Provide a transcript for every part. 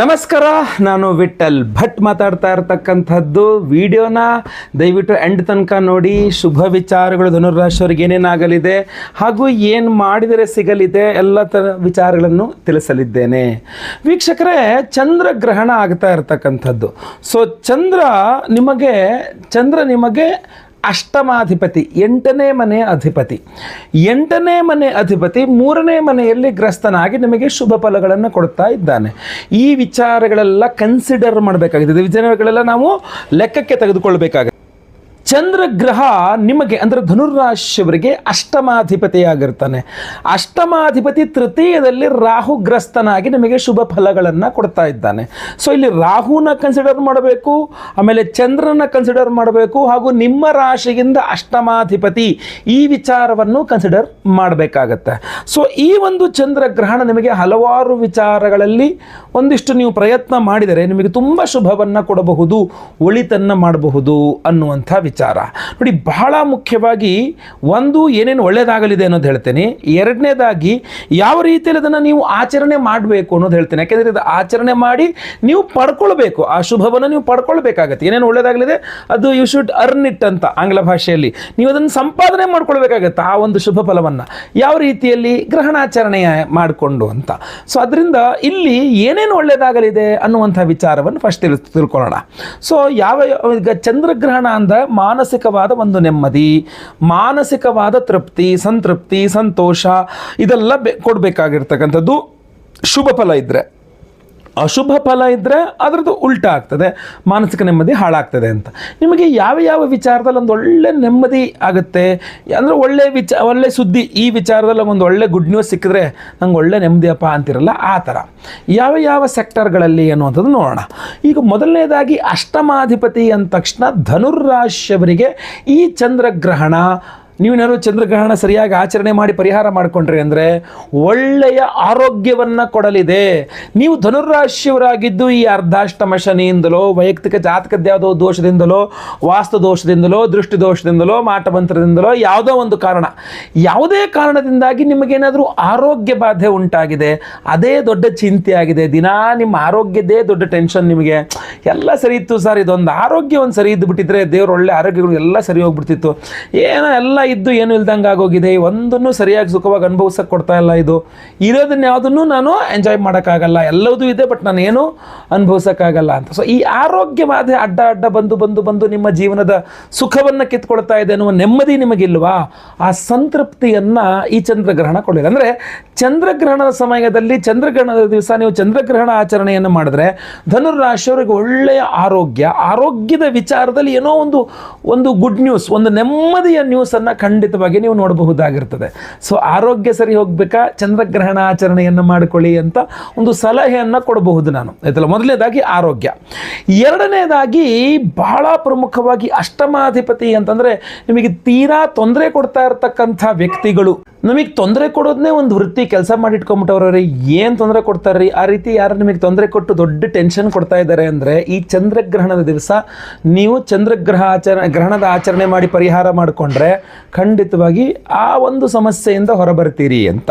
ನಮಸ್ಕಾರ, ನಾನು ವಿಠಲ್ ಭಟ್ ಮಾತಾಡ್ತಾ ಇರ್ತಕ್ಕಂಥದ್ದು. ವಿಡಿಯೋನ ದಯವಿಟ್ಟು ಎಂಡ್ ತನಕ ನೋಡಿ. ಶುಭ ವಿಚಾರಗಳು ಧನುರಾಶಿಯವರಿಗೆ ಏನೇನಾಗಲಿದೆ ಹಾಗೂ ಏನು ಮಾಡಿದರೆ ಸಿಗಲಿದೆ ಎಲ್ಲ ಥರ ವಿಚಾರಗಳನ್ನು ತಿಳಿಸಲಿದ್ದೇನೆ. ವೀಕ್ಷಕರೇ ಚಂದ್ರಗ್ರಹಣ ಆಗ್ತಾ ಇರ್ತಕ್ಕಂಥದ್ದು. ಸೊ ಚಂದ್ರ ನಿಮಗೆ ಚಂದ್ರ ನಿಮಗೆ ಅಷ್ಟಮಾಧಿಪತಿ, ಎಂಟನೇ ಮನೆ ಅಧಿಪತಿ. ಎಂಟನೇ ಮನೆ ಅಧಿಪತಿ ಮೂರನೇ ಮನೆಯಲ್ಲಿ ಗ್ರಸ್ತನಾಗಿ ನಿಮಗೆ ಶುಭ ಫಲಗಳನ್ನು ಕೊಡ್ತಾ ಇದ್ದಾನೆ. ಈ ವಿಚಾರಗಳೆಲ್ಲ ಕನ್ಸಿಡರ್ ಮಾಡಬೇಕಾಗಿದೆ. ವಿಚಾರಗಳೆಲ್ಲ ನಾವು ಲೆಕ್ಕಕ್ಕೆ ತೆಗೆದುಕೊಳ್ಬೇಕಾಗುತ್ತೆ ಚಂದ್ರಗ್ರಹ ನಿಮಗೆ ಅಂದರೆ ಧನುರ್ರಾಶಿಯವರಿಗೆ ಅಷ್ಟಮಾಧಿಪತಿಯಾಗಿರ್ತಾನೆ. ಅಷ್ಟಮಾಧಿಪತಿ ತೃತೀಯದಲ್ಲಿ ರಾಹುಗ್ರಸ್ತನಾಗಿ ನಿಮಗೆ ಶುಭ ಫಲಗಳನ್ನು ಕೊಡ್ತಾ ಇದ್ದಾನೆ. ಸೊ ಇಲ್ಲಿ ರಾಹುನ ಕನ್ಸಿಡರ್ ಮಾಡಬೇಕು, ಆಮೇಲೆ ಚಂದ್ರನ ಕನ್ಸಿಡರ್ ಮಾಡಬೇಕು, ಹಾಗೂ ನಿಮ್ಮ ರಾಶಿಯಿಂದ ಅಷ್ಟಮಾಧಿಪತಿ ಈ ವಿಚಾರವನ್ನು ಕನ್ಸಿಡರ್ ಮಾಡಬೇಕಾಗತ್ತೆ. ಸೊ ಈ ಒಂದು ಚಂದ್ರಗ್ರಹಣ ನಿಮಗೆ ಹಲವಾರು ವಿಚಾರಗಳಲ್ಲಿ ಒಂದಿಷ್ಟು ನೀವು ಪ್ರಯತ್ನ ಮಾಡಿದರೆ ನಿಮಗೆ ತುಂಬ ಶುಭವನ್ನು ಕೊಡಬಹುದು, ಒಳಿತನ್ನು ಮಾಡಬಹುದು ಅನ್ನುವಂಥ ವಿಚಾರ. ನೋಡಿ, ಬಹಳ ಮುಖ್ಯವಾಗಿ ಒಂದು ಏನೇನು ಒಳ್ಳೆಯದಾಗಲಿದೆ ಅನ್ನೋದು ಹೇಳ್ತೇನೆ. ಎರಡನೇದಾಗಿ, ಯಾವ ರೀತಿಯಲ್ಲಿ ಅದನ್ನು ನೀವು ಆಚರಣೆ ಮಾಡಬೇಕು ಅನ್ನೋದು ಹೇಳ್ತೇನೆ. ಯಾಕೆಂದರೆ ಇದು ಆಚರಣೆ ಮಾಡಿ ನೀವು ಪಡ್ಕೊಳ್ಬೇಕು. ಆ ಶುಭವನ್ನು ನೀವು ಪಡ್ಕೊಳ್ಬೇಕಾಗತ್ತೆ. ಏನೇನು ಒಳ್ಳೆಯದಾಗಲಿದೆ ಅದು ಯು ಶುಡ್ ಅರ್ನ್ ಇಟ್ ಅಂತ ಆಂಗ್ಲ ಭಾಷೆಯಲ್ಲಿ. ನೀವು ಅದನ್ನು ಸಂಪಾದನೆ ಮಾಡ್ಕೊಳ್ಬೇಕಾಗತ್ತೆ ಆ ಒಂದು ಶುಭ ಫಲವನ್ನು. ಯಾವ ರೀತಿಯಲ್ಲಿ? ಗ್ರಹಣಾಚರಣೆ ಮಾಡಿಕೊಂಡು ಅಂತ. ಸೊ ಅದರಿಂದ ಇಲ್ಲಿ ಏನೇನು ಒಳ್ಳೆಯದಾಗಲಿದೆ ಅನ್ನುವಂಥ ವಿಚಾರವನ್ನು ಫಸ್ಟ್ ತಿಳ್ ತಿಳ್ಕೊಳ್ಳೋಣ. ಸೊ ಯಾವ ಈಗ ಚಂದ್ರಗ್ರಹಣ ಅಂದರೆ ಮಾನಸಿಕವಾದ ಒಂದು ನೆಮ್ಮದಿ ಮಾನಸಿಕವಾದ ತೃಪ್ತಿ ಸಂತೃಪ್ತಿ ಸಂತೋಷ ಇದೆಲ್ಲ ಬೆ ಕೊಡಬೇಕಾಗಿರ್ತಕ್ಕಂಥದ್ದು ಶುಭ ಫಲ ಇದ್ದರೆ ಅಶುಭ ಫಲ ಇದ್ದರೆ ಅದರದ್ದು ಉಲ್ಟ ಆಗ್ತದೆ, ಮಾನಸಿಕ ನೆಮ್ಮದಿ ಹಾಳಾಗ್ತದೆ ಅಂತ. ನಿಮಗೆ ಯಾವ ಯಾವ ವಿಚಾರದಲ್ಲಿ ಒಂದು ಒಳ್ಳೆ ನೆಮ್ಮದಿ ಆಗುತ್ತೆ? ಅಂದರೆ ಒಳ್ಳೆ ವಿಚ, ಒಳ್ಳೆ ಸುದ್ದಿ, ಈ ವಿಚಾರದಲ್ಲಿ ಒಂದು ಒಳ್ಳೆ ಗುಡ್ ನ್ಯೂಸ್ ಸಿಕ್ಕಿದ್ರೆ ನಂಗೆ ಒಳ್ಳೆ ನೆಮ್ಮದಿಯಪ್ಪ ಅಂತಿರಲ್ಲ, ಆ ಥರ. ಯಾವ ಯಾವ ಸೆಕ್ಟರ್ಗಳಲ್ಲಿ ಅನ್ನುವಂಥದ್ದು ನೋಡೋಣ. ಈಗ ಮೊದಲನೇದಾಗಿ ಅಷ್ಟಮಾಧಿಪತಿ ಅಂದ ತಕ್ಷಣ ಧನುರ್ರಾಶಿಯವರಿಗೆ ಈ ಚಂದ್ರಗ್ರಹಣ ನೀವೇನಾದ್ರು ಚಂದ್ರಗ್ರಹಣ ಸರಿಯಾಗಿ ಆಚರಣೆ ಮಾಡಿ ಪರಿಹಾರ ಮಾಡಿಕೊಂಡ್ರಿ ಅಂದರೆ ಒಳ್ಳೆಯ ಆರೋಗ್ಯವನ್ನು ಕೊಡಲಿದೆ. ನೀವು ಧನುರಾಶಿಯವರಾಗಿದ್ದು ಈ ಅರ್ಧಾಷ್ಟಮ ಶನಿಯಿಂದಲೋ, ವೈಯಕ್ತಿಕ ಜಾತಕದ ಯಾವುದೋ ದೋಷದಿಂದಲೋ, ವಾಸ್ತು ದೋಷದಿಂದಲೋ, ದೃಷ್ಟಿ ದೋಷದಿಂದಲೋ ಮಾಟಮಂತ್ರದಿಂದಲೋ ಯಾವುದೋ ಒಂದು ಕಾರಣ. ಯಾವುದೇ ಕಾರಣದಿಂದಾಗಿ ನಿಮಗೇನಾದರೂ ಆರೋಗ್ಯ ಬಾಧೆ ಉಂಟಾಗಿದೆ. ಅದೇ ದೊಡ್ಡ ಚಿಂತೆ ಆಗಿದೆ. ದಿನಾ ನಿಮ್ಮ ಆರೋಗ್ಯದೇ ದೊಡ್ಡ ಟೆನ್ಷನ್ ನಿಮಗೆ. ಎಲ್ಲ ಸರಿ ಇತ್ತು ಸರ್, ಇದೊಂದು ಆರೋಗ್ಯ ಒಂದು ಸರಿ ಇದ್ದು ಬಿಟ್ಟಿದ್ರೆ ದೇವರು ಒಳ್ಳೆ ಆರೋಗ್ಯಗಳು ಎಲ್ಲ ಸರಿ ಹೋಗ್ಬಿಡ್ತಿತ್ತು. ಏನೋ ಎಲ್ಲ ಇದ್ದು ಏನು ಇಲ್ದಂಗೆ ಆಗೋಗಿದೆ, ಒಂದನ್ನು ಸರಿಯಾಗಿ ಸುಖವಾಗಿ ಅನುಭವಿಸಕ್ಕೆ ಕೊಡ್ತಾ ಇಲ್ಲ ಇದು. ಇರೋದನ್ನ ಯಾವುದನ್ನು ನಾನು ಎಂಜಾಯ್ ಮಾಡೋಕ್ಕಾಗಲ್ಲ. ಎಲ್ಲದೂ ಇದೆ ಬಟ್ ನಾನು ಏನು ಅನುಭವಿಸೋಕ್ಕಾಗಲ್ಲ ಅಂತ. ಸೊ ಈ ಆರೋಗ್ಯವಾದ ಅಡ್ಡ ಅಡ್ಡ ಬಂದು ಬಂದು ಬಂದು ನಿಮ್ಮ ಜೀವನದ ಸುಖವನ್ನು ಕಿತ್ಕೊಳ್ತಾ ಇದೆ ಅನ್ನುವ ನೆಮ್ಮದಿ ನಿಮಗಿಲ್ವಾ? ಆ ಸಂತೃಪ್ತಿಯನ್ನು ಈ ಚಂದ್ರಗ್ರಹಣ ಕೊಡಲಿಲ್ಲ. ಅಂದರೆ ಚಂದ್ರಗ್ರಹಣದ ಸಮಯದಲ್ಲಿ ಚಂದ್ರಗ್ರಹಣದ ದಿವಸ ನೀವು ಚಂದ್ರಗ್ರಹಣ ಆಚರಣೆಯನ್ನು ಮಾಡಿದ್ರೆ ಧನುರಾಶಿಯವರಿಗೆ ಒಳ್ಳೆಯ ಆರೋಗ್ಯ, ಆರೋಗ್ಯದ ವಿಚಾರದಲ್ಲಿ ಏನೋ ಒಂದು ಒಂದು ಗುಡ್ ನ್ಯೂಸ್ ಒಂದು ನೆಮ್ಮದಿಯ ನ್ಯೂಸನ್ನು ಖಂಡಿತವಾಗಿ ನೀವು ನೋಡಬಹುದಾಗಿರ್ತದೆ. ಸೊ ಆರೋಗ್ಯ ಸರಿ ಹೋಗ್ಬೇಕಾ? ಚಂದ್ರಗ್ರಹಣ ಆಚರಣೆಯನ್ನು ಮಾಡಿಕೊಳ್ಳಿ ಅಂತ ಒಂದು ಸಲಹೆಯನ್ನು ಕೊಡಬಹುದು ನಾನು. ಆಯ್ತಲ್ಲ? ಮೊದಲನೇದಾಗಿ ಆರೋಗ್ಯ. ಎರಡನೇದಾಗಿ ಬಹಳ ಪ್ರಮುಖವಾಗಿ ಅಷ್ಟಮಾಧಿಪತಿ ಅಂತಂದರೆ ನಿಮಗೆ ತೀರಾ ತೊಂದರೆ ಕೊಡ್ತಾ ಇರತಕ್ಕಂಥ ವ್ಯಕ್ತಿಗಳು. ನಮಗೆ ತೊಂದರೆ ಕೊಡೋದನ್ನೇ ಒಂದು ವೃತ್ತಿ ಕೆಲಸ ಮಾಡಿ ಇಟ್ಕೊಂಬಿಟ್ಟವ್ರವ್ರಿ ಏನು ತೊಂದರೆ ಕೊಡ್ತಾರ್ರಿ? ಆ ರೀತಿ ಯಾರು ನಿಮಗೆ ತೊಂದರೆ ಕೊಟ್ಟು ದೊಡ್ಡ ಟೆನ್ಷನ್ ಕೊಡ್ತಾ ಇದ್ದಾರೆ ಅಂದರೆ ಈ ಚಂದ್ರಗ್ರಹಣದ ದಿವಸ ನೀವು ಚಂದ್ರಗ್ರಹ ಆಚರಣೆ ಗ್ರಹಣದ ಆಚರಣೆ ಮಾಡಿ ಪರಿಹಾರ ಮಾಡಿಕೊಂಡ್ರೆ ಖಂಡಿತವಾಗಿ ಆ ಒಂದು ಸಮಸ್ಯೆಯಿಂದ ಹೊರಬರ್ತೀರಿ ಅಂತ.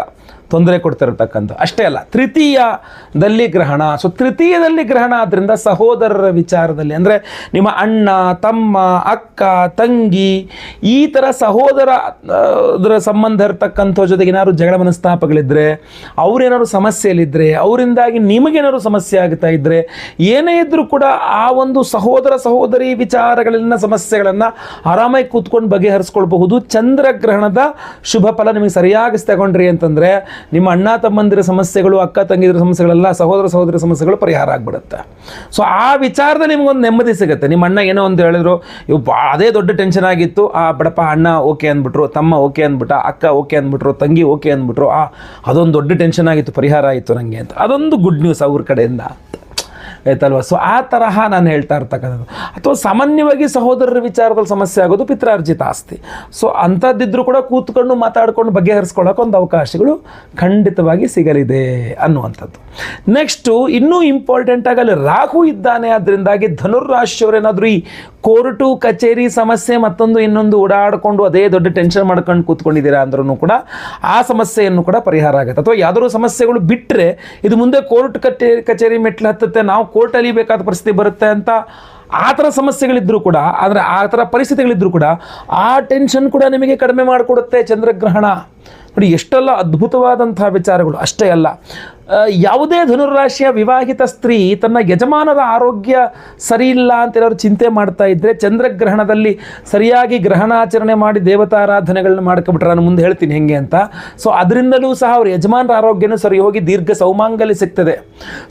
ತೊಂದರೆ ಕೊಡ್ತಿರತಕ್ಕಂಥ. ಅಷ್ಟೇ ಅಲ್ಲ, ತೃತೀಯದಲ್ಲಿ ಗ್ರಹಣ. ಸೊ ತೃತೀಯದಲ್ಲಿ ಗ್ರಹಣ ಆದ್ದರಿಂದ ಸಹೋದರರ ವಿಚಾರದಲ್ಲಿ ಅಂದರೆ ನಿಮ್ಮ ಅಣ್ಣ, ತಮ್ಮ, ಅಕ್ಕ, ತಂಗಿ, ಈ ಥರ ಸಹೋದರ ಅದರ ಸಂಬಂಧ ಇರತಕ್ಕಂಥ ಜೊತೆಗೆ ಏನಾದ್ರು ಜಗಳ ಮನಸ್ತಾಪಗಳಿದ್ದರೆ ಅವರೇನಾದ್ರು ಸಮಸ್ಯೆಯಲ್ಲಿದ್ದರೆ ಅವರಿಂದಾಗಿ ನಿಮಗೇನಾದ್ರು ಸಮಸ್ಯೆ ಆಗ್ತಾ ಇದ್ದರೆ ಏನೇ ಇದ್ದರೂ ಕೂಡ ಆ ಒಂದು ಸಹೋದರ, ಸಹೋದರಿ ವಿಚಾರಗಳಲ್ಲಿನ ಸಮಸ್ಯೆಗಳನ್ನು ಆರಾಮಾಗಿ ಕೂತ್ಕೊಂಡು ಬಗೆಹರಿಸ್ಕೊಳ್ಬಹುದು. ಚಂದ್ರಗ್ರಹಣದ ಶುಭ ಫಲ ನಿಮಗೆ ಸರಿಯಾಗಿ ತಗೊಂಡ್ರಿ ಅಂತಂದರೆ ನಿಮ್ಮ ಅಣ್ಣ ತಮ್ಮಂದಿರ ಸಮಸ್ಯೆಗಳು, ಅಕ್ಕ ತಂಗಿದಿರ ಸಮಸ್ಯೆಗಳೆಲ್ಲ ಸಹೋದರ ಸಹೋದರಿ ಸಮಸ್ಯೆಗಳು ಪರಿಹಾರ ಆಗಿಬಿಡುತ್ತೆ. ಸೊ ಆ ವಿಚಾರದಲ್ಲಿ ನಿಮಗೊಂದು ನೆಮ್ಮದಿ ಸಿಗುತ್ತೆ. ನಿಮ್ಮ ಅಣ್ಣ ಏನೋ ಒಂದು ಹೇಳಿದ್ರು ಇವು ಅದೇ ದೊಡ್ಡ ಟೆನ್ಷನ್ ಆಗಿತ್ತು. ಆ, ಬಡಪ್ಪ, ಅಣ್ಣ ಓಕೆ ಅಂದ್ಬಿಟ್ರು, ತಮ್ಮ ಓಕೆ ಅಂದ್ಬಿಟ್ಟ, ಅಕ್ಕ ಓಕೆ ಅಂದ್ಬಿಟ್ರು, ತಂಗಿ ಓಕೆ ಅಂದ್ಬಿಟ್ರು, ಆ, ಅದೊಂದು ದೊಡ್ಡ ಟೆನ್ಷನ್ ಆಗಿತ್ತು, ಪರಿಹಾರ ಆಯಿತು ನನಗೆ ಅಂತ. ಅದೊಂದು ಗುಡ್ ನ್ಯೂಸ್ ಅವ್ರ ಕಡೆಯಿಂದ. ಆಯ್ತಲ್ವ? ಸೊ ಆ ತರಹ ನಾನು ಹೇಳ್ತಾ ಇರ್ತಕ್ಕಂಥದ್ದು. ಅಥವಾ ಸಾಮಾನ್ಯವಾಗಿ ಸಹೋದರರ ವಿಚಾರದಲ್ಲಿ ಸಮಸ್ಯೆ ಆಗೋದು ಪಿತ್ರಾರ್ಜಿತ ಆಸ್ತಿ. ಸೊ ಅಂಥದ್ದಿದ್ರು ಕೂಡ ಕೂತ್ಕೊಂಡು ಮಾತಾಡ್ಕೊಂಡು ಬಗೆಹರಿಸ್ಕೊಳ್ಳೋಕೆ ಒಂದು ಅವಕಾಶಗಳು ಖಂಡಿತವಾಗಿ ಸಿಗಲಿದೆ ಅನ್ನುವಂಥದ್ದು. ನೆಕ್ಸ್ಟು ಇನ್ನೂ ಇಂಪಾರ್ಟೆಂಟ್ ಆಗಲಿ ರಾಹು ಇದ್ದಾನೆ ಅದರಿಂದಾಗಿ ಧನುರ್ರಾಶಿಯವರೇನಾದರೂ ಈ ಕೋರ್ಟು, ಕಚೇರಿ ಸಮಸ್ಯೆ ಮತ್ತೊಂದು ಇನ್ನೊಂದು ಓಡಾಡಿಕೊಂಡು ಅದೇ ದೊಡ್ಡ ಟೆನ್ಷನ್ ಮಾಡ್ಕೊಂಡು ಕೂತ್ಕೊಂಡಿದ್ದೀರಾ ಅಂದ್ರೂ ಕೂಡ ಆ ಸಮಸ್ಯೆಯನ್ನು ಕೂಡ ಪರಿಹಾರ ಆಗುತ್ತೆ. ಅಥವಾ ಯಾವುದಾದ್ರು ಸಮಸ್ಯೆಗಳು ಬಿಟ್ಟರೆ ಇದು ಮುಂದೆ ಕೋರ್ಟ್ ಕಚೇರಿ ಕಚೇರಿ ಮೆಟ್ಲು ಹತ್ತುತ್ತೆ, ನಾವು ಕೋರ್ಟ್ ಅಲಿಬೇಕಾದ ಪರಿಸ್ಥಿತಿ ಬರುತ್ತೆ ಅಂತ ಆ ಥರ ಸಮಸ್ಯೆಗಳಿದ್ದರೂ ಕೂಡ, ಆದರೆ ಆ ಥರ ಪರಿಸ್ಥಿತಿಗಳಿದ್ದರೂ ಕೂಡ ಆ ಟೆನ್ಷನ್ ಕೂಡ ನಿಮಗೆ ಕಡಿಮೆ ಮಾಡಿಕೊಡುತ್ತೆ ಚಂದ್ರಗ್ರಹಣ. ನೋಡಿ, ಎಷ್ಟೆಲ್ಲ ಅದ್ಭುತವಾದಂತಹ ವಿಚಾರಗಳು. ಅಷ್ಟೇ ಅಲ್ಲ ಯಾವುದೇ ಧನುರಾಶಿಯ ವಿವಾಹಿತ ಸ್ತ್ರೀ ತನ್ನ ಯಜಮಾನರ ಆರೋಗ್ಯ ಸರಿ ಇಲ್ಲ ಚಿಂತೆ ಮಾಡ್ತಾ ಇದ್ದರೆ ಚಂದ್ರಗ್ರಹಣದಲ್ಲಿ ಸರಿಯಾಗಿ ಗ್ರಹಣಾಚರಣೆ ಮಾಡಿ ದೇವತಾರಾಧನೆಗಳನ್ನ ಮಾಡ್ಕೊಬಿಟ್ರೆ ನಾನು ಮುಂದೆ ಹೇಳ್ತೀನಿ ಹೆಂಗೆ ಅಂತ. ಸೊ ಅದರಿಂದಲೂ ಸಹ ಅವ್ರ ಯಜಮಾನರ ಆರೋಗ್ಯನೂ ಸರಿ ಹೋಗಿ ದೀರ್ಘ ಸೌಮಾಂಗಲ್ಯ ಸಿಗ್ತದೆ.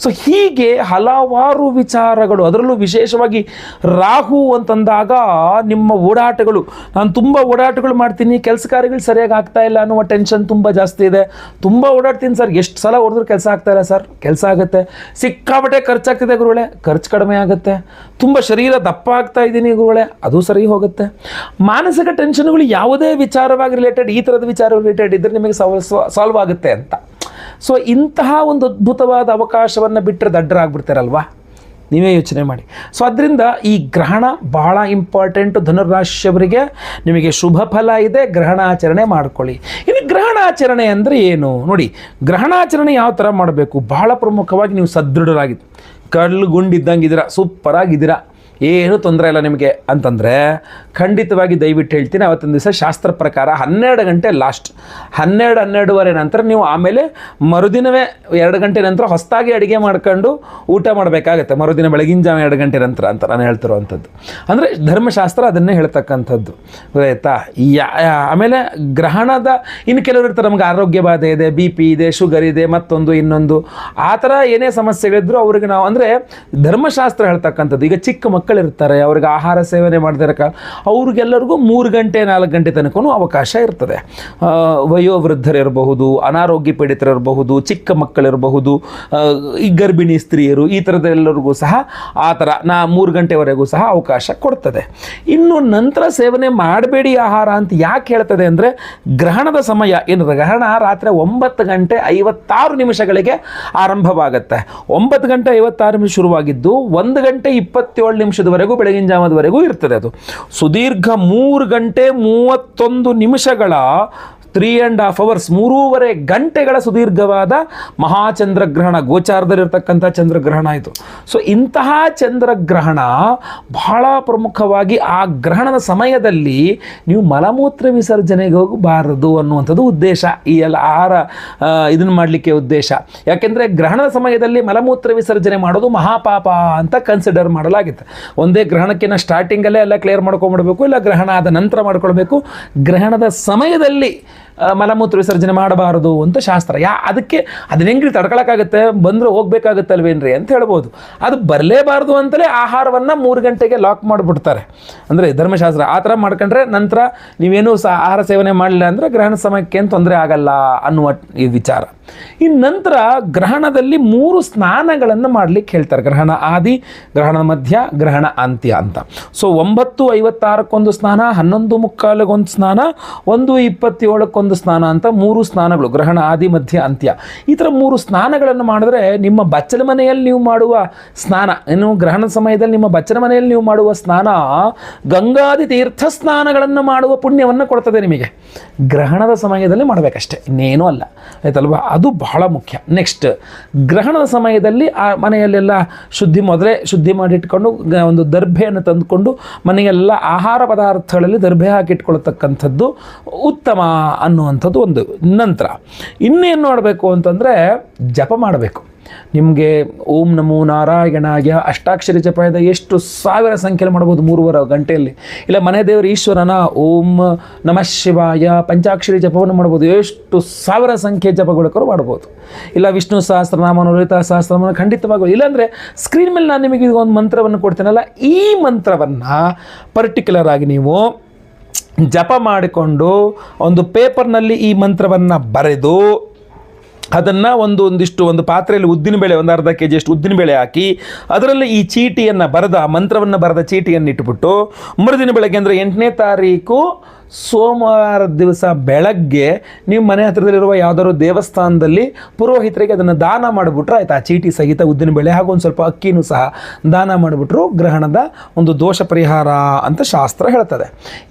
ಸೊ ಹೀಗೆ ಹಲವಾರು ವಿಚಾರಗಳು, ಅದರಲ್ಲೂ ವಿಶೇಷವಾಗಿ ರಾಹು ಅಂತಂದಾಗ ನಿಮ್ಮ ಓಡಾಟಗಳು, ನಾನು ತುಂಬ ಓಡಾಟಗಳು ಮಾಡ್ತೀನಿ, ಕೆಲಸ ಕಾರ್ಯಗಳು ಸರಿಯಾಗಿ ಆಗ್ತಾ ಇಲ್ಲ ಅನ್ನುವ ಟೆನ್ಷನ್ ತುಂಬ ಜಾಸ್ತಿ ಇದೆ. ತುಂಬ ಓಡಾಡ್ತೀನಿ ಸರ್, ಎಷ್ಟು ಸಲ ಹೊಡೆದ್ರು ಕೆಲಸ ಆಗ್ತಾ ಸರ್. ಕೆಲಸ ಆಗುತ್ತೆ. ಸಿಕ್ಕಾಪಟ್ಟೆ ಖರ್ಚಾಗ್ತಿದೆ ಗುರುಗಳೇ. ಖರ್ಚು ಕಡಿಮೆ ಆಗುತ್ತೆ. ತುಂಬ ಶರೀರ ದಪ್ಪ ಆಗ್ತಾ ಇದ್ದೀನಿ ಗುರುಗಳೇ. ಅದು ಸರಿ ಹೋಗುತ್ತೆ. ಮಾನಸಿಕ ಟೆನ್ಷನ್ಗಳು ಯಾವುದೇ ವಿಚಾರವಾಗಿ ರಿಲೇಟೆಡ್ ಈ ಥರದ ವಿಚಾರ ರಿಲೇಟೆಡ್ ಇದ್ದರೆ ನಿಮಗೆ ಸಾಲ್ವ್ ಸಾಲ್ವ್ ಆಗುತ್ತೆ ಅಂತ. ಸೊ ಇಂತಹ ಒಂದು ಅದ್ಭುತವಾದ ಅವಕಾಶವನ್ನು ಬಿಟ್ಟರೆ ದಡ್ಡರಾಗ್ಬಿಡ್ತಾರಲ್ವಾ ನೀವೇ ಯೋಚನೆ ಮಾಡಿ. ಸೊ ಅದರಿಂದ ಈ ಗ್ರಹಣ ಬಹಳ ಇಂಪಾರ್ಟೆಂಟ್ ಧನುರಾಶಿಯವರಿಗೆ ನಿಮಗೆ ಶುಭ ಫಲ ಇದೆ ಗ್ರಹಣಾಚರಣೆ ಮಾಡ್ಕೊಳ್ಳಿ. ಇನ್ನು ಗ್ರಹಣಾಚರಣೆ ಅಂದರೆ ಏನು? ನೋಡಿ ಗ್ರಹಣಾಚರಣೆ ಯಾವ ಥರ ಮಾಡಬೇಕು? ಬಹಳ ಪ್ರಮುಖವಾಗಿ ನೀವು ಸದೃಢರಾಗಿದ್ದು ಕಳ್ಳು ಗುಂಡಿದ್ದಂಗೆ ಇದ್ದೀರಾ ಸೂಪರಾಗಿದ್ದೀರಾ ಏನು ತೊಂದರೆ ಇಲ್ಲ ನಿಮಗೆ ಅಂತಂದರೆ ಖಂಡಿತವಾಗಿ ದಯವಿಟ್ಟು ಹೇಳ್ತೀನಿ ಅವತ್ತಿನ ದಿವಸ ಶಾಸ್ತ್ರ ಪ್ರಕಾರ ಹನ್ನೆರಡು ಗಂಟೆ ಲಾಸ್ಟ್ ಹನ್ನೆರಡು, ಹನ್ನೆರಡುವರೆ ನಂತರ ನೀವು ಆಮೇಲೆ ಮರುದಿನವೇ ಎರಡು ಗಂಟೆ ನಂತರ ಹೊಸದಾಗಿ ಅಡುಗೆ ಮಾಡ್ಕೊಂಡು ಊಟ ಮಾಡಬೇಕಾಗತ್ತೆ. ಮರುದಿನ ಬೆಳಗಿನ ಜಾವ ಎರಡು ಗಂಟೆ ನಂತರ ಅಂತ ನಾನು ಹೇಳ್ತಿರುವಂಥದ್ದು. ಅಂದರೆ ಧರ್ಮಶಾಸ್ತ್ರ ಅದನ್ನೇ ಹೇಳ್ತಕ್ಕಂಥದ್ದು. ಆಯಿತಾ ಆಮೇಲೆ ಗ್ರಹಣದ, ಇನ್ನು ಕೆಲವರು ಇರ್ತಾರೆ ನಮ್ಗೆ ಆರೋಗ್ಯ ಬಾಧೆ ಇದೆ ಬಿ ಪಿ ಇದೆ ಶುಗರ್ ಇದೆ, ಮತ್ತೊಂದು, ಇನ್ನೊಂದು. ಆ ಥರ ಏನೇ ಸಮಸ್ಯೆಗಳಿದ್ರು ಅವ್ರಿಗೆ ನಾವು, ಅಂದರೆ ಧರ್ಮಶಾಸ್ತ್ರ ಹೇಳ್ತಕ್ಕಂಥದ್ದು. ಈಗ ಚಿಕ್ಕ ಮಕ್ಕಳಿರ್ತಾರೆ, ಅವ್ರಿಗೆ ಆಹಾರ ಸೇವನೆ ಮಾಡದಿರಕ ಅವ್ರಿಗೆಲ್ಲರಿಗೂ ಮೂರು ಗಂಟೆ, ನಾಲ್ಕು ಗಂಟೆ ತನಕನೂ ಅವಕಾಶ ಇರ್ತದೆ. ವಯೋವೃದ್ಧರಿರಬಹುದು, ಅನಾರೋಗ್ಯ ಪೀಡಿತರಿರಬಹುದು, ಚಿಕ್ಕ ಮಕ್ಕಳಿರಬಹುದು ಈ ಗರ್ಭಿಣಿ ಸ್ತ್ರೀಯರು, ಈ ಥರದ್ದೆಲ್ಲರಿಗೂ ಸಹ ಆ ಥರ ನಾ ಮೂರು ಗಂಟೆವರೆಗೂ ಸಹ ಅವಕಾಶ ಕೊಡ್ತದೆ. ಇನ್ನು ನಂತರ ಸೇವನೆ ಮಾಡಬೇಡಿ ಆಹಾರ ಅಂತ ಯಾಕೆ ಹೇಳ್ತದೆ ಅಂದರೆ, ಗ್ರಹಣದ ಸಮಯ, ಏನು ಗ್ರಹಣ ರಾತ್ರಿ ಒಂಬತ್ತು ಗಂಟೆ ಐವತ್ತಾರು ನಿಮಿಷಗಳಿಗೆ ಆರಂಭವಾಗುತ್ತೆ. ಒಂಬತ್ತು ಗಂಟೆ ಐವತ್ತಾರು ನಿಮಿಷ ಶುರುವಾಗಿದ್ದು, ಒಂದು ಗಂಟೆ ಇಪ್ಪತ್ತೇಳು ನಿಮಿಷದವರೆಗೂ ಬೆಳಗಿನ ಜಾವದವರೆಗೂ ಇರ್ತದೆ ಅದು. ಸುದೀರ್ಘ ಮೂರು ಗಂಟೆ ಮೂವತ್ತೊಂದು ನಿಮಿಷಗಳ ತ್ರೀ ಆ್ಯಂಡ್ ಹಾಫ್ ಅವರ್ಸ್ ಮೂರೂವರೆ ಗಂಟೆಗಳ ಸುದೀರ್ಘವಾದ ಮಹಾಚಂದ್ರಗ್ರಹಣ, ಗೋಚಾರದಲ್ಲಿರ್ತಕ್ಕಂಥ ಚಂದ್ರಗ್ರಹಣ ಆಯಿತು ಸೊ ಇಂತಹ ಚಂದ್ರಗ್ರಹಣ ಬಹಳ ಪ್ರಮುಖವಾಗಿ ಆ ಗ್ರಹಣದ ಸಮಯದಲ್ಲಿ ನೀವು ಮಲಮೂತ್ರ ವಿಸರ್ಜನೆಗೆ ಹೋಗಬಾರದು ಅನ್ನುವಂಥದ್ದು ಉದ್ದೇಶ, ಈ ಎಲ್ಲ ಆಹಾರ ಇದನ್ನು ಮಾಡಲಿಕ್ಕೆ ಉದ್ದೇಶ. ಯಾಕೆಂದರೆ ಗ್ರಹಣದ ಸಮಯದಲ್ಲಿ ಮಲಮೂತ್ರ ವಿಸರ್ಜನೆ ಮಾಡೋದು ಮಹಾಪಾಪ ಅಂತ ಕನ್ಸಿಡರ್ ಮಾಡಲಾಗಿತ್ತು. ಒಂದೇ ಗ್ರಹಣಕ್ಕಿಂತ ಸ್ಟಾರ್ಟಿಂಗಲ್ಲೇ ಎಲ್ಲ ಕ್ಲಿಯರ್ ಮಾಡ್ಕೊಂಡ್ಬಿಡ್ಬೇಕು, ಇಲ್ಲ ಗ್ರಹಣ ಆದ ನಂತರ ಮಾಡ್ಕೊಳ್ಬೇಕು. ಗ್ರಹಣದ ಸಮಯದಲ್ಲಿ ಮಲಮೂತ್ರ ವಿಸರ್ಜನೆ ಮಾಡಬಾರದು ಅಂತ ಶಾಸ್ತ್ರ. ಯಾ, ಅದಕ್ಕೆ ಅದನ್ನ ಹೆಂಗ್ರಿ ತಡ್ಕೊಳಕ್ಕಾಗತ್ತೆ? ಬಂದರೆ ಹೋಗ್ಬೇಕಾಗತ್ತಲ್ವೇನ್ರಿ ಅಂತ ಹೇಳ್ಬೋದು. ಅದು ಬರಲೇಬಾರ್ದು ಅಂತಲೇ ಆಹಾರವನ್ನು ಮೂರು ಗಂಟೆಗೆ ಲಾಕ್ ಮಾಡಿಬಿಡ್ತಾರೆ. ಅಂದರೆ ಧರ್ಮಶಾಸ್ತ್ರ ಆ ಥರ ಮಾಡ್ಕೊಂಡ್ರೆ ನಂತರ ನೀವೇನು ಸಹ ಆಹಾರ ಸೇವನೆ ಮಾಡಲಿಲ್ಲ ಅಂದರೆ ಗ್ರಹಣ ಸಮಯಕ್ಕೆ ಏನು ತೊಂದರೆ ಆಗಲ್ಲ ಅನ್ನುವ ಈ ವಿಚಾರ. ಇನ್ನು ನಂತರ ಗ್ರಹಣದಲ್ಲಿ ಮೂರು ಸ್ನಾನಗಳನ್ನು ಮಾಡಲಿಕ್ಕೆ ಹೇಳ್ತಾರೆ. ಗ್ರಹಣ ಆದಿ, ಗ್ರಹಣ ಮಧ್ಯ, ಗ್ರಹಣ ಅಂತ್ಯ ಅಂತ. ಸೊ ಒಂಬತ್ತು ಐವತ್ತಾರಕ್ಕೊಂದು ಸ್ನಾನ, ಹನ್ನೊಂದು ಮುಕ್ಕಾಲಿಗೊಂದು ಸ್ನಾನ, ಒಂದು ಇಪ್ಪತ್ತೇಳಕ್ಕೊಂದು ಸ್ನಾನ ಅಂತ ಮೂರು ಸ್ನಾನಗಳು, ಗ್ರಹಣ ಆದಿ, ಮಧ್ಯ, ಅಂತ್ಯ. ಈ ಥರ ಮೂರು ಸ್ನಾನಗಳನ್ನು ಮಾಡಿದ್ರೆ ನಿಮ್ಮ ಬಚ್ಚಲ ಮನೆಯಲ್ಲಿ ನೀವು ಮಾಡುವ ಸ್ನಾನ ಏನು ಗ್ರಹಣ ಸಮಯದಲ್ಲಿ ನಿಮ್ಮ ಬಚ್ಚಲ ಮನೆಯಲ್ಲಿ ನೀವು ಮಾಡುವ ಸ್ನಾನ ಗಂಗಾದಿ ತೀರ್ಥ ಸ್ನಾನಗಳನ್ನು ಮಾಡುವ ಪುಣ್ಯವನ್ನು ಕೊಡ್ತದೆ ನಿಮಗೆ. ಗ್ರಹಣದ ಸಮಯದಲ್ಲಿ ಮಾಡಬೇಕಷ್ಟೆ, ಇನ್ನೇನೂ ಅಲ್ಲ. ಆಯ್ತಲ್ವಾ? ಅದು ಬಹಳ ಮುಖ್ಯ. ನೆಕ್ಸ್ಟ್ ಗ್ರಹಣದ ಸಮಯದಲ್ಲಿ ಆ ಮನೆಯಲ್ಲೆಲ್ಲ ಶುದ್ಧಿ ಮೊದಲೇ ಶುದ್ಧಿ ಮಾಡಿಟ್ಕೊಂಡು ಒಂದು ದರ್ಭೆಯನ್ನು ತಂದುಕೊಂಡು, ಮನೆಯೆಲ್ಲ ಆಹಾರ ಪದಾರ್ಥಗಳಲ್ಲಿ ದರ್ಭೆ ಹಾಕಿಟ್ಕೊಳ್ತಕ್ಕಂಥದ್ದು ಉತ್ತಮ ಅನ್ನುವಂಥದ್ದು ಒಂದು ನಂತರ. ಇನ್ನೇನು ಮಾಡಬೇಕು ಅಂತಂದರೆ ಜಪ ಮಾಡಬೇಕು. ನಿಮಗೆ ಓಂ ನಮೋ ನಾರಾಯಣಾಯ ಅಷ್ಟಾಕ್ಷರಿ ಜಪಾಯದ ಎಷ್ಟು ಸಾವಿರ ಸಂಖ್ಯೆಯಲ್ಲಿ ಮಾಡ್ಬೋದು ಮೂರುವರೆ ಗಂಟೆಯಲ್ಲಿ. ಇಲ್ಲ, ಮನೆ ದೇವರ ಈಶ್ವರನ ಓಂ ನಮಃ ಶಿವಾಯ ಪಂಚಾಕ್ಷರಿ ಜಪವನ್ನು ಮಾಡ್ಬೋದು. ಎಷ್ಟು ಸಾವಿರ ಸಂಖ್ಯೆ ಜಪಗಳಕ್ಕರು ಮಾಡ್ಬೋದು. ಇಲ್ಲ, ವಿಷ್ಣು ಸಹಸ್ರನಾಮ, ಲಲಿತಾ ಸಹಸ್ರನಾಮ ಖಂಡಿತವಾಗಬಹುದು ಇಲ್ಲಾಂದರೆ ಸ್ಕ್ರೀನ್ ಮೇಲೆ ನಾನು ನಿಮಗೆ ಒಂದು ಮಂತ್ರವನ್ನು ಕೊಡ್ತೇನಲ್ಲ, ಈ ಮಂತ್ರವನ್ನು ಪರ್ಟಿಕ್ಯುಲರ್ ಆಗಿ ನೀವು ಜಪ ಮಾಡಿಕೊಂಡು ಒಂದು ಪೇಪರ್ನಲ್ಲಿ ಈ ಮಂತ್ರವನ್ನು ಬರೆದು ಅದನ್ನು ಒಂದು ಒಂದಿಷ್ಟು ಒಂದು ಪಾತ್ರೆಯಲ್ಲಿ ಉದ್ದಿನ ಬೇಳೆ ಒಂದು ಅರ್ಧ ಕೆ ಜಿಯಷ್ಟು ಉದ್ದಿನ ಬೇಳೆ ಹಾಕಿ ಅದರಲ್ಲಿ ಈ ಚೀಟಿಯನ್ನು ಬರೆದ ಮಂತ್ರವನ್ನು ಬರೆದ ಚೀಟಿಯನ್ನು ಇಟ್ಬಿಟ್ಟು ಮರುದಿನ ಬೆಳಗ್ಗೆ ಅಂದರೆ ಎಂಟನೇ ತಾರೀಕು ಸೋಮವಾರ ದಿವಸ ಬೆಳಗ್ಗೆ ನಿಮ್ಮ ಮನೆ ಹತ್ತಿರದಲ್ಲಿರುವ ಯಾವುದಾದ್ರು ದೇವಸ್ಥಾನದಲ್ಲಿ ಪುರೋಹಿತರಿಗೆ ಅದನ್ನು ದಾನ ಮಾಡಿಬಿಟ್ರೆ ಆಯ್ತು? ಆ ಚೀಟಿ ಸಹಿತ ಉದ್ದಿನ ಬೆಳೆ ಹಾಗೂ ಒಂದು ಸ್ವಲ್ಪ ಅಕ್ಕಿನೂ ಸಹ ದಾನ ಮಾಡಿಬಿಟ್ರು ಗ್ರಹಣದ ಒಂದು ದೋಷ ಪರಿಹಾರ ಅಂತ ಶಾಸ್ತ್ರ ಹೇಳ್ತದೆ.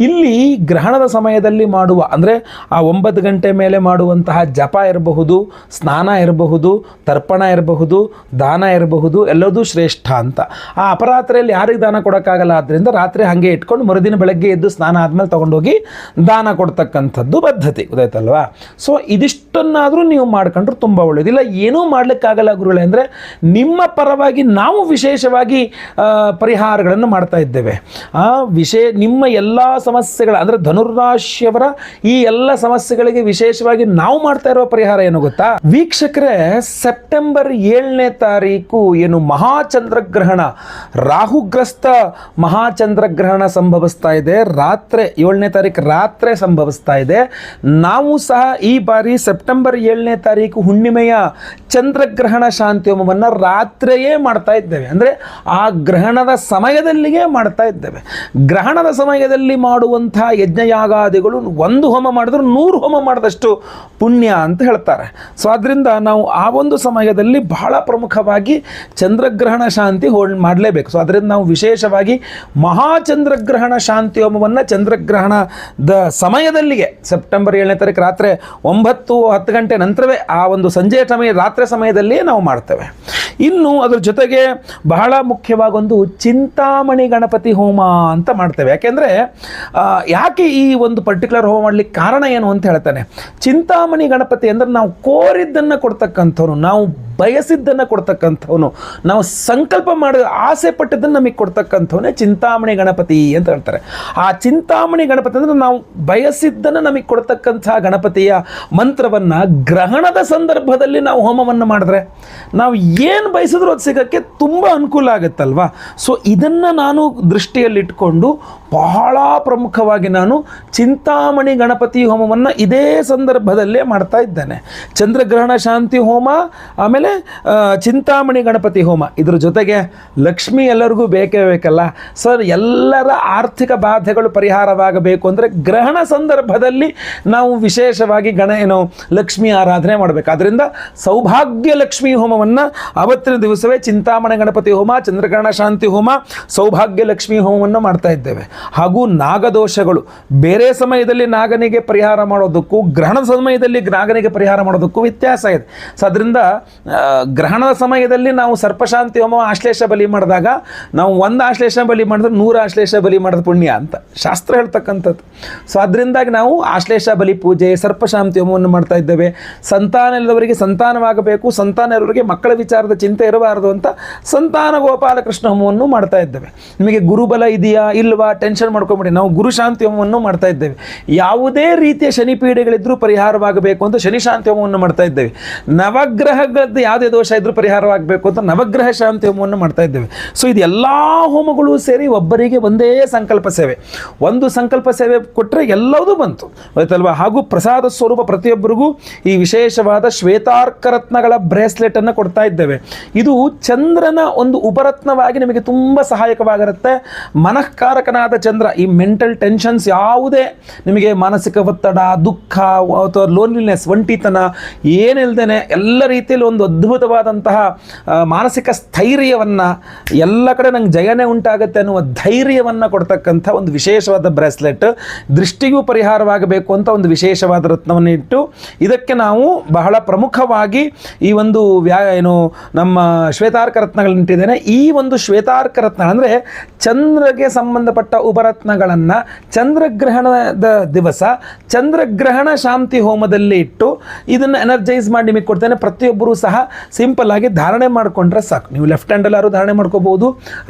ಇಲ್ಲಿ ಗ್ರಹಣದ ಸಮಯದಲ್ಲಿ ಮಾಡುವ, ಅಂದರೆ ಆ ಒಂಬತ್ತು ಗಂಟೆ ಮೇಲೆ ಮಾಡುವಂತಹ ಜಪ ಇರಬಹುದು, ಸ್ನಾನ ಇರಬಹುದು, ತರ್ಪಣ ಇರಬಹುದು, ದಾನ ಇರಬಹುದು, ಎಲ್ಲದೂ ಶ್ರೇಷ್ಠ ಅಂತ. ಆ ಅಪರಾತ್ರಿಯಲ್ಲಿ ಯಾರಿಗೆ ದಾನ ಕೊಡೋಕ್ಕಾಗಲ್ಲ? ಆದ್ದರಿಂದ ರಾತ್ರಿ ಹಾಗೆ ಇಟ್ಕೊಂಡು ಮರುದಿನ ಬೆಳಗ್ಗೆ ಎದ್ದು ಸ್ನಾನ ಆದಮೇಲೆ ತೊಗೊಂಡೋಗಿ ದಾನ ಕೊಡ್ತಕ್ಕಂಥದ್ದು ಬದ್ಧತೆ. ಗೊತ್ತಾಯ್ತಲ್ವಾ? ಸೊ ಇದಿಷ್ಟನ್ನಾದರೂ ನೀವು ಮಾಡ್ಕೊಂಡ್ರೆ ತುಂಬ ಒಳ್ಳೆಯದಿಲ್ಲ ಏನೂ ಮಾಡಲಿಕ್ಕಾಗಲ್ಲ ಗುರುಗಳೇ, ಅಂದರೆ ನಿಮ್ಮ ಪರವಾಗಿ ನಾವು ವಿಶೇಷವಾಗಿ ಪರಿಹಾರಗಳನ್ನು ಮಾಡ್ತಾ ಇದ್ದೇವೆ. ಆ, ವಿಶೇ, ನಿಮ್ಮ ಎಲ್ಲ ಸಮಸ್ಯೆಗಳ, ಅಂದರೆ ಧನುರಾಶಿಯವರ ಈ ಎಲ್ಲ ಸಮಸ್ಯೆಗಳಿಗೆ ವಿಶೇಷವಾಗಿ ನಾವು ಮಾಡ್ತಾ ಇರುವ ಪರಿಹಾರ ಏನು ಗೊತ್ತಾ? ವೀಕ್ಷಕರೇ, ಸೆಪ್ಟೆಂಬರ್ ಏಳನೇ ತಾರೀಕು ಏನು ಮಹಾಚಂದ್ರಗ್ರಹಣ. ರಾಹುಗ್ರಸ್ತ ಮಹಾಚಂದ್ರಗ್ರಹಣ ಸಂಭವಿಸ್ತಾ ಇದೆ. ರಾತ್ರಿ ಏಳನೇ ತಾರೀಕು ರಾತ್ರಿ ಸಂಭವಿಸ್ತಾ ಇದೆ. ನಾವು ಸಹ ಈ ಬಾರಿ ಸೆಪ್ಟೆಂಬರ್ ಏಳನೇ ತಾರೀಕು ಹುಣ್ಣಿಮೆಯ ಚಂದ್ರಗ್ರಹಣ ಶಾಂತಿ ಹೋಮವನ್ನು ರಾತ್ರಿಯೇ ಮಾಡ್ತಾ ಇದ್ದೇವೆ. ಅಂದರೆ ಆ ಗ್ರಹಣದ ಸಮಯದಲ್ಲಿಯೇ ಮಾಡ್ತಾ ಇದ್ದೇವೆ. ಗ್ರಹಣದ ಸಮಯದಲ್ಲಿ ಮಾಡುವಂತಹ ಯಜ್ಞಯಾಗಾದಿಗಳು ಒಂದು ಹೋಮ ಮಾಡಿದ್ರು ನೂರು ಹೋಮ ಮಾಡಿದಷ್ಟು ಪುಣ್ಯ ಅಂತ ಹೇಳ್ತಾರೆ. ಸೊ ಆದ್ದರಿಂದ ನಾವು ಆ ಒಂದು ಸಮಯದಲ್ಲಿ ಬಹಳ ಪ್ರಮುಖವಾಗಿ ಚಂದ್ರಗ್ರಹಣ ಶಾಂತಿ ಹೋಲ್ ಮಾಡಲೇಬೇಕು. ಸೊ ಅದರಿಂದ ನಾವು ವಿಶೇಷವಾಗಿ ಮಹಾಚಂದ್ರಗ್ರಹಣ ಶಾಂತಿ ಹೋಮವನ್ನು ಚಂದ್ರಗ್ರಹಣದ ಸಮಯದಲ್ಲಿಗೆ ಸೆಪ್ಟೆಂಬರ್ ಏಳನೇ ತಾರೀಕು ರಾತ್ರಿ ಒಂಬತ್ತು ಹತ್ತು ಗಂಟೆ ನಂತರವೇ ಆ ಒಂದು ಸಂಜೆಯ ಸಮಯ, ರಾತ್ರಿ ಸಮಯದಲ್ಲಿಯೇ ನಾವು ಮಾಡ್ತೇವೆ. ಇನ್ನು ಅದ್ರ ಜೊತೆಗೆ ಬಹಳ ಮುಖ್ಯವಾಗೊಂದು ಚಿಂತಾಮಣಿ ಗಣಪತಿ ಹೋಮ ಅಂತ ಮಾಡ್ತೇವೆ. ಯಾಕೆಂದರೆ ಯಾಕೆ ಈ ಒಂದು ಪರ್ಟಿಕ್ಯುಲರ್ ಹೋಮ ಮಾಡಲಿಕ್ಕೆ ಕಾರಣ ಏನು ಅಂತ ಹೇಳ್ತಾನೆ. ಚಿಂತಾಮಣಿ ಗಣಪತಿ ಅಂದರೆ ನಾವು ಕೋರಿದ್ದನ್ನು ಕೊಡ್ತಕ್ಕಂಥವ್ರು, ನಾವು ಬಯಸಿದ್ದನ್ನು ಕೊಡ್ತಕ್ಕಂಥವನು. ನಾವು ಸಂಕಲ್ಪ ಮಾಡಿದ ಆಸೆ ಪಟ್ಟದ್ದನ್ನು ನಮಗೆ ಕೊಡ್ತಕ್ಕಂಥವನೇ ಚಿಂತಾಮಣಿ ಗಣಪತಿ ಅಂತ ಹೇಳ್ತಾರೆ. ಆ ಚಿಂತಾಮಣಿ ಗಣಪತಿ ಅಂದರೆ ನಾವು ಬಯಸಿದ್ದನ್ನು ನಮಗೆ ಕೊಡ್ತಕ್ಕಂಥ ಗಣಪತಿಯ ಮಂತ್ರವನ್ನು ಗ್ರಹಣದ ಸಂದರ್ಭದಲ್ಲಿ ನಾವು ಹೋಮವನ್ನು ಮಾಡಿದ್ರೆ ನಾವು ಏನು ಬಯಸಿದ್ರೂ ಅದು ಸಿಗೋಕ್ಕೆ ತುಂಬ ಅನುಕೂಲ ಆಗುತ್ತಲ್ವಾ? ಸೊ ಇದನ್ನು ನಾನು ದೃಷ್ಟಿಯಲ್ಲಿಟ್ಕೊಂಡು ಬಹಳ ಪ್ರಮುಖವಾಗಿ ನಾನು ಚಿಂತಾಮಣಿ ಗಣಪತಿ ಹೋಮವನ್ನು ಇದೇ ಸಂದರ್ಭದಲ್ಲೇ ಮಾಡ್ತಾ ಇದ್ದೇನೆ. ಚಂದ್ರಗ್ರಹಣ ಶಾಂತಿ ಹೋಮ, ಆಮೇಲೆ ಆ, ಚಿಂತಾಮಣಿ ಗಣಪತಿ ಹೋಮ. ಇದ್ರ ಜೊತೆಗೆ ಲಕ್ಷ್ಮಿ ಎಲ್ಲರಿಗೂ ಬೇಕೇ ಬೇಕಲ್ಲ. ಸರ್ ಎಲ್ಲರ ಆರ್ಥಿಕ ಬಾಧೆಗಳು ಪರಿಹಾರವಾಗಬೇಕು ಅಂದರೆ ಗ್ರಹಣ ಸಂದರ್ಭದಲ್ಲಿ ನಾವು ವಿಶೇಷವಾಗಿ ಗಣ ಏನು ಲಕ್ಷ್ಮಿ ಆರಾಧನೆ ಮಾಡಬೇಕು. ಅದರಿಂದ ಸೌಭಾಗ್ಯ ಲಕ್ಷ್ಮಿ ಹೋಮವನ್ನು ಅವತ್ತಿನ ದಿವಸವೇ ಚಿಂತಾಮಣಿ ಗಣಪತಿ ಹೋಮ ಚಂದ್ರಗ್ರಹಣ ಶಾಂತಿ ಹೋಮ ಸೌಭಾಗ್ಯ ಲಕ್ಷ್ಮಿ ಹೋಮವನ್ನು ಮಾಡ್ತಾ ಇದ್ದೇವೆ. ಹಾಗೂ ನಾಗದೋಷಗಳು. ಬೇರೆ ಸಮಯದಲ್ಲಿ ನಾಗನಿಗೆ ಪರಿಹಾರ ಮಾಡೋದಕ್ಕೂ ಗ್ರಹಣ ಸಮಯದಲ್ಲಿ ನಾಗನಿಗೆ ಪರಿಹಾರ ಮಾಡೋದಕ್ಕೂ ವ್ಯತ್ಯಾಸ ಇದೆ. ಸೊ ಅದರಿಂದ ಗ್ರಹಣದ ಸಮಯದಲ್ಲಿ ನಾವು ಸರ್ಪಶಾಂತಿ ಹೋಮ ಆಶ್ಲೇಷ ಬಲಿ ಮಾಡಿದಾಗ ನಾವು ಒಂದು ಆಶ್ಲೇಷ ಬಲಿ ಮಾಡಿದ್ರೆ ನೂರು ಆಶ್ಲೇಷ ಬಲಿ ಮಾಡಿದ ಪುಣ್ಯ ಅಂತ ಶಾಸ್ತ್ರ ಹೇಳ್ತಕ್ಕಂಥದ್ದು. ಸೊ ಅದರಿಂದಾಗಿ ನಾವು ಆಶ್ಲೇಷ ಬಲಿ ಪೂಜೆ, ಸರ್ಪಶಾಂತಿ ಹೋಮವನ್ನು ಮಾಡ್ತಾ ಇದ್ದೇವೆ. ಸಂತಾನ ಇಲ್ಲದವರಿಗೆ ಸಂತಾನವಾಗಬೇಕು, ಸಂತಾನ ಇರೋರಿಗೆ ಮಕ್ಕಳ ವಿಚಾರದ ಚಿಂತೆ ಇರಬಾರದು ಅಂತ ಸಂತಾನ ಗೋಪಾಲಕೃಷ್ಣ ಹೋಮವನ್ನು ಮಾಡ್ತಾ ಇದ್ದೇವೆ. ನಿಮಗೆ ಗುರುಬಲ ಇದೆಯಾ ಇಲ್ವಾ ಟೆನ್ಷನ್ ಮಾಡ್ಕೊಂಬಿಡಿ, ನಾವು ಗುರು ಶಾಂತಿ ಹೋಮವನ್ನು ಮಾಡ್ತಾ ಇದ್ದೇವೆ. ಯಾವುದೇ ರೀತಿಯ ಶನಿ ಪೀಡೆಗಳಿದ್ರೂ ಪರಿಹಾರವಾಗಬೇಕು ಅಂತ ಶನಿ ಶಾಂತಿ ಹೋಮವನ್ನು ಮಾಡ್ತಾ ಇದ್ದೇವೆ. ನವಗ್ರಹಗಳದ್ದು ಯಾವುದೇ ದೋಷ ಇದ್ರೂ ಪರಿಹಾರವಾಗಬೇಕು ಅಂತ ನವಗ್ರಹ ಶಾಂತಿ ಹೋಮವನ್ನು ಮಾಡ್ತಾ ಇದ್ದೇವೆ. ಸೊ ಇದು ಎಲ್ಲ ಹೋಮಗಳು ಸೇರಿ ಒಬ್ಬರಿಗೆ ಒಂದೇ ಸಂಕಲ್ಪ ಸೇವೆ. ಒಂದು ಸಂಕಲ್ಪ ಸೇವೆ ಕೊಟ್ಟರೆ ಎಲ್ಲವೂ ಬಂತು. ಆಯ್ತಲ್ವಾ? ಹಾಗೂ ಪ್ರಸಾದ ಸ್ವರೂಪ ಪ್ರತಿಯೊಬ್ಬರಿಗೂ ಈ ವಿಶೇಷವಾದ ಶ್ವೇತಾರ್ಕ ರತ್ನಗಳ ಬ್ರೇಸ್ಲೆಟನ್ನು ಕೊಡ್ತಾ ಇದ್ದೇವೆ. ಇದು ಚಂದ್ರನ ಒಂದು ಉಪರತ್ನವಾಗಿ ನಿಮಗೆ ತುಂಬ ಸಹಾಯಕವಾಗಿರುತ್ತೆ ಮನಃಕಾರಕನಾದ ಚಂದ್ರ, ಈ ಮೆಂಟಲ್ ಟೆನ್ಷನ್ಸ್ ಯಾವುದೇ ನಿಮಗೆ ಮಾನಸಿಕ ಒತ್ತಡ, ದುಃಖ, ಅಥವಾ ಲೋನ್ಲಿನೆಸ್ ಒಂಟಿತನ, ಏನಿಲ್ದೇನೆ ಎಲ್ಲ ರೀತಿಯಲ್ಲಿ ಒಂದು ಅದ್ಭುತವಾದಂತಹ ಮಾನಸಿಕ ಸ್ಥೈರ್ಯವನ್ನು ಎಲ್ಲ ಕಡೆ ನಂಗೆ ಜಯನೇ ಉಂಟಾಗುತ್ತೆ ಅನ್ನುವ ಧೈರ್ಯವನ್ನು ಕೊಡ್ತಕ್ಕಂಥ ಒಂದು ವಿಶೇಷವಾದ ಬ್ರೇಸ್ಲೆಟ್. ದೃಷ್ಟಿಗೂ ಪರಿಹಾರವಾಗಬೇಕು ಅಂತ ಒಂದು ವಿಶೇಷವಾದ ರತ್ನವನ್ನು ಇಟ್ಟು ಇದಕ್ಕೆ ನಾವು ಬಹಳ ಪ್ರಮುಖವಾಗಿ ಈ ಒಂದು ವ್ಯಾ, ಏನು, ನಮ್ಮ ಶ್ವೇತಾರ್ಕ ರತ್ನಗಳನ್ನಿಟ್ಟಿದ್ದೇನೆ ಈ ಒಂದು ಶ್ವೇತಾರ್ಕ ರತ್ನ ಅಂದರೆ ಚಂದ್ರಗೆ ಸಂಬಂಧಪಟ್ಟ ಉಪರತ್ನಗಳನ್ನು ಚಂದ್ರಗ್ರಹಣದ ದಿವಸ ಚಂದ್ರಗ್ರಹಣ ಶಾಂತಿ ಹೋಮದಲ್ಲಿ ಇಟ್ಟು ಇದನ್ನು ಎನರ್ಜೈಸ್ ಮಾಡಿ ನಿಮಗೆ ಕೊಡ್ತೇನೆ. ಪ್ರತಿಯೊಬ್ಬರೂ ಸಹ ಸಿಂಪಲ್ ಆಗಿ ಧಾರಣೆ ಮಾಡಿಕೊಂಡ್ರೆ ಸಾಕು. ನೀವು ಲೆಫ್ಟ್ ಹ್ಯಾಂಡಲ್ಲಾರು ಧಾರಣೆ ಮಾಡ್ಕೋಬೋದು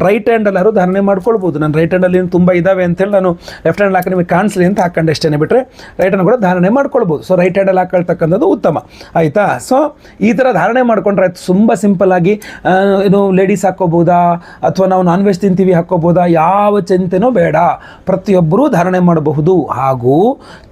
ರೈಟ್ ಹ್ಯಾಂಡಲ್ಲಾರು ಧಾರಣೆ ಮಾಡ್ಕೊಳ್ಬೋದು. ನಾನು ರೈಟ್ ಹ್ಯಾಂಡಲ್ಲಿ ಏನು ತುಂಬ ಇದ್ದಾವೆ ಅಂತೇಳಿ ನಾನು ಲೆಫ್ಟ್ ಹ್ಯಾಂಡ್ ಹಾಕಿ ನಿಮಗೆ ಕಾಣಿಸ್ಲಿ ಅಂತ ಹಾಕೊಂಡು ಅಷ್ಟೇ ಬಿಟ್ಟರೆ ರೈಟ್ ಹ್ಯಾಂಡ್ ಕೂಡ ಧಾರಣೆ ಮಾಡ್ಕೊಳ್ಬೋದು. ಸೊ ರೈಟ್ ಹ್ಯಾಂಡಲ್ ಹಾಕೊಳ್ತಕ್ಕಂಥದ್ದು ಉತ್ತಮ. ಆಯಿತಾ? ಸೊ ಈ ಥರ ಧಾರಣೆ ಮಾಡ್ಕೊಂಡ್ರೆ ತುಂಬ ಸಿಂಪಲ್ ಆಗಿ ಏನು ಲೇಡೀಸ್ ಹಾಕ್ಕೋಬೋದಾ? ಅಥವಾ ನಾವು ನಾನ್ ವೆಜ್ ತಿಂತೀವಿ ಹಾಕ್ಕೋಬೋದಾ? ಯಾವ ಚಿಂತೆನೂ ಬೇಡ. ಪ್ರತಿಯೊಬ್ಬರೂ ಧಾರಣೆ ಮಾಡಬಹುದು. ಹಾಗೂ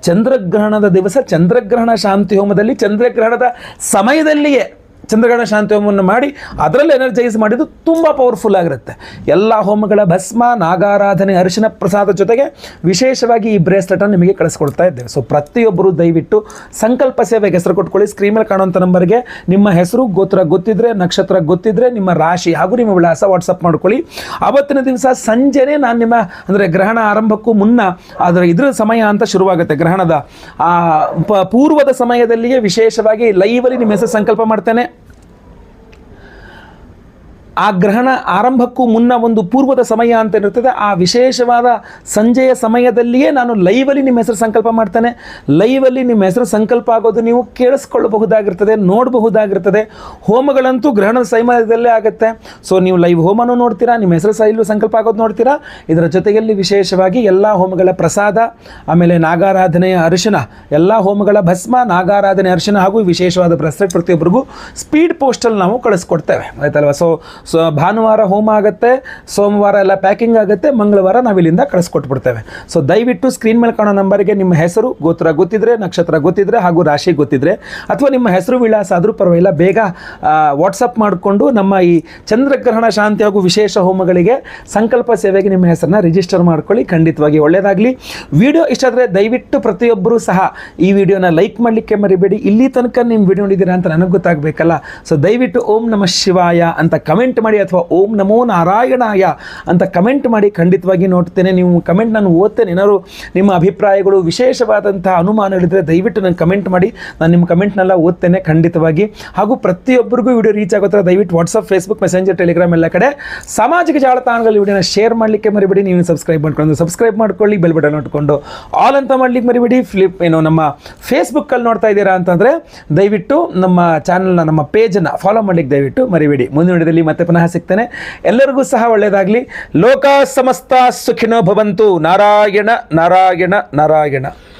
ಚಂದ್ರಗ್ರಹಣದ ದಿವಸ ಚಂದ್ರಗ್ರಹಣ ಶಾಂತಿ ಹೋಮದಲ್ಲಿ ಚಂದ್ರಗ್ರಹಣದ ಸಮಯದಲ್ಲಿಯೇ ಚಂದ್ರಗ್ರಹಣ ಶಾಂತಿ ಹೋಮವನ್ನು ಮಾಡಿ ಅದರಲ್ಲಿ ಎನರ್ಜೈಸ್ ಮಾಡಿದ್ದು ತುಂಬ ಪವರ್ಫುಲ್ ಆಗಿರುತ್ತೆ. ಎಲ್ಲ ಹೋಮಗಳ ಭಸ್ಮ, ನಾಗಾರಾಧನೆ, ಅರಿಶಿನ ಪ್ರಸಾದ ಜೊತೆಗೆ ವಿಶೇಷವಾಗಿ ಈ ಬ್ರೇಸ್ಲೆಟನ್ನು ನಿಮಗೆ ಕಳಿಸ್ಕೊಡ್ತಾ ಇದ್ದೇವೆ. ಸೊ ಪ್ರತಿಯೊಬ್ಬರು ದಯವಿಟ್ಟು ಸಂಕಲ್ಪ ಸೇವೆಗೆ ಹೆಸರು ಕೊಟ್ಕೊಳ್ಳಿ. ಸ್ಕ್ರೀನ್ ಮೇಲೆ ಕಾಣುವಂಥ ನಂಬರ್ಗೆ ನಿಮ್ಮ ಹೆಸರು, ಗೋತ್ರ ಗೊತ್ತಿದ್ರೆ, ನಕ್ಷತ್ರ ಗೊತ್ತಿದ್ರೆ, ನಿಮ್ಮ ರಾಶಿ ಹಾಗೂ ನಿಮ್ಮ ವಿಳಾಸ ವಾಟ್ಸಪ್ ಮಾಡ್ಕೊಳ್ಳಿ. ಅವತ್ತಿನ ದಿವಸ ಸಂಜೆನೇ ನಾನು ನಿಮ್ಮ, ಅಂದರೆ ಗ್ರಹಣ ಆರಂಭಕ್ಕೂ ಮುನ್ನ ಅದರ ಇದ್ರ ಸಮಯ ಅಂತ ಶುರುವಾಗುತ್ತೆ. ಗ್ರಹಣದ, ಆ ಪೂರ್ವದ ಸಮಯದಲ್ಲಿಯೇ ವಿಶೇಷವಾಗಿ ಲೈವಲ್ಲಿ ನಿಮ್ಮ ಹೆಸರು ಸಂಕಲ್ಪ ಮಾಡ್ತೇನೆ. ಆ ಗ್ರಹಣ ಆರಂಭಕ್ಕೂ ಮುನ್ನ ಒಂದು ಪೂರ್ವದ ಸಮಯ ಅಂತ ಇರುತ್ತದೆ ಆ ವಿಶೇಷವಾದ ಸಂಜೆಯ ಸಮಯದಲ್ಲಿಯೇ ನಾನು ಲೈವಲ್ಲಿ ನಿಮ್ಮ ಹೆಸರು ಸಂಕಲ್ಪ ಮಾಡ್ತೇನೆ. ಲೈವಲ್ಲಿ ನಿಮ್ಮ ಹೆಸರು ಸಂಕಲ್ಪ ಆಗೋದು ನೀವು ಕೇಳಿಸ್ಕೊಳ್ಳಬಹುದಾಗಿರ್ತದೆ, ನೋಡಬಹುದಾಗಿರ್ತದೆ. ಹೋಮಗಳಂತೂ ಗ್ರಹಣದ ಸಮಯದಲ್ಲೇ ಆಗುತ್ತೆ. ಸೊ ನೀವು ಲೈವ್ ಹೋಮನೂ ನೋಡ್ತೀರಾ, ನಿಮ್ಮ ಹೆಸರು ಸಹ ಸಂಕಲ್ಪ ಆಗೋದು ನೋಡ್ತೀರಾ. ಇದರ ಜೊತೆಯಲ್ಲಿ ವಿಶೇಷವಾಗಿ ಎಲ್ಲ ಹೋಮಗಳ ಪ್ರಸಾದ, ಆಮೇಲೆ ನಾಗಾರಾಧನೆಯ ಅರಿಶಿನ, ಎಲ್ಲ ಹೋಮಗಳ ಭಸ್ಮ, ನಾಗಾರಾಧನೆ ಅರಿಶಿನ ಹಾಗೂ ವಿಶೇಷವಾದ ಪ್ರಸಾದ ಪ್ರತಿಯೊಬ್ಬರಿಗೂ ಸ್ಪೀಡ್ ಪೋಸ್ಟಲ್ಲಿ ನಾವು ಕಳಿಸ್ಕೊಡ್ತೇವೆ. ಆಯ್ತಲ್ವ? ಸೊ ಸೊ ಭಾನುವಾರ ಹೋಮ ಆಗುತ್ತೆ, ಸೋಮವಾರ ಎಲ್ಲ ಪ್ಯಾಕಿಂಗ್ ಆಗುತ್ತೆ, ಮಂಗಳವಾರ ನಾವು ಇಲ್ಲಿಂದ ಕಳಿಸ್ಕೊಟ್ಬಿಡ್ತೇವೆ. ಸೊ ದಯವಿಟ್ಟು ಸ್ಕ್ರೀನ್ ಮೇಲೆ ಕಾಣೋ ನಂಬರ್ಗೆ ನಿಮ್ಮ ಹೆಸರು, ಗೋತ್ರ ಗೊತ್ತಿದ್ರೆ, ನಕ್ಷತ್ರ ಗೊತ್ತಿದ್ರೆ, ಹಾಗೂ ರಾಶಿ ಗೊತ್ತಿದ್ರೆ, ಅಥವಾ ನಿಮ್ಮ ಹೆಸರು ವಿಳಾಸ ಆದರೂ ಪರವಾಗಿಲ್ಲ, ಬೇಗ ವಾಟ್ಸಪ್ ಮಾಡಿಕೊಂಡು ನಮ್ಮ ಈ ಚಂದ್ರಗ್ರಹಣ ಶಾಂತಿ ಹಾಗೂ ವಿಶೇಷ ಹೋಮಗಳಿಗೆ ಸಂಕಲ್ಪ ಸೇವೆಗೆ ನಿಮ್ಮ ಹೆಸರನ್ನ ರಿಜಿಸ್ಟರ್ ಮಾಡ್ಕೊಳ್ಳಿ. ಖಂಡಿತವಾಗಿ ಒಳ್ಳೆಯದಾಗಲಿ ವಿಡಿಯೋ ಇಷ್ಟ ಆದರೆ ದಯವಿಟ್ಟು ಪ್ರತಿಯೊಬ್ಬರೂ ಸಹ ಈ ವಿಡಿಯೋನ ಲೈಕ್ ಮಾಡಲಿಕ್ಕೆ ಮರಿಬೇಡಿ. ಇಲ್ಲಿ ತನಕ ನಿಮ್ಮ ವಿಡಿಯೋ ನೋಡಿದ್ದೀರಾ ಅಂತ ನನಗೆ ಗೊತ್ತಾಗಬೇಕಲ್ಲ. ಸೊ ದಯವಿಟ್ಟು ಓಂ ನಮಃ ಶಿವಾಯ ಅಂತ ಕಮೆಂಟ್ ಮಾಡಿ ಅಥವಾ ಓಂ ನಮೋ ನಾರಾಯಣಾಯ ಅಂತ ಕಮೆಂಟ್ ಮಾಡಿ ಖಂಡಿತವಾಗಿ ನೋಡ್ತೇನೆ. ನೀವು ಕಮೆಂಟ್ ನಾನು ಓದ್ತೇನೆ. ಏನಾದ್ರು ನಿಮ್ಮ ಅಭಿಪ್ರಾಯಗಳು, ವಿಶೇಷವಾದಂತಹ ಅನುಮಾನಗಳಿದ್ರೆ ದಯವಿಟ್ಟು ನಾನು ಕಮೆಂಟ್ ಮಾಡಿ. ನಾನು ನಿಮ್ಮ ಕಮೆಂಟ್ನೆಲ್ಲ ಓದ್ತೇನೆ ಖಂಡಿತವಾಗಿ. ಹಾಗೂ ಪ್ರತಿಯೊಬ್ಬರಿಗೂ ವಿಡಿಯೋ ರೀಚ್ ಆಗೋತ್ರ ದಯವಿಟ್ಟು ವಾಟ್ಸಪ್ ಫೇಸ್ಬುಕ್ ಮೆಸೆಂಜರ್ ಟೆಲಿಗ್ರಾಮ್ ಎಲ್ಲ ಕಡೆ ಸಾಮಾಜಿಕ ಜಾಲತಾಣಗಳಲ್ಲಿ ವಿಡಿಯೋನ ಶೇರ್ ಮಾಡಲಿಕ್ಕೆ ಮರಿಬೇಡಿ. ನೀವು ಸಬ್ಸ್ಕ್ರೈಬ್ ಮಾಡ್ಕೊಂಡು ಸಬ್ಸ್ಕ್ರೈಬ್ ಮಾಡ್ಕೊಳ್ಳಿ. ಬೆಲ್ ಬಟನ್ ನೋಡಿಕೊಂಡು ಆಲ್ ಅಂತ ಮಾಡ್ಲಿಕ್ಕೆ ಮರಿಬೇಡಿ. ಫ್ಲಿಪ್ ಏನು ನಮ್ಮ ಫೇಸ್ಬುಕ್ಕಲ್ಲಿ ನೋಡ್ತಾ ಇದ್ದೀರಾ ಅಂತಂದರೆ ದಯವಿಟ್ಟು ನಮ್ಮ ಚಾನಲ್ನ ನಮ್ಮ ಪೇಜನ್ನು ಫಾಲೋ ಮಾಡ್ಲಿಕ್ಕೆ ದಯವಿಟ್ಟು ಮರಿಬೇಡಿ. ಮುಂದಿನ ವಿಡಿಯೋದಲ್ಲಿ ಮತ್ತೆ ಪುನಃ ಸಿಗ್ತೇನೆ. ಎಲ್ಲರಿಗೂ ಸಹ ಒಳ್ಳೆಯದಾಗಲಿ. ಲೋಕ ಸಮಸ್ತ ಸುಖಿನೋ ಭವಂತು. ನಾರಾಯಣ ನಾರಾಯಣ ನಾರಾಯಣ.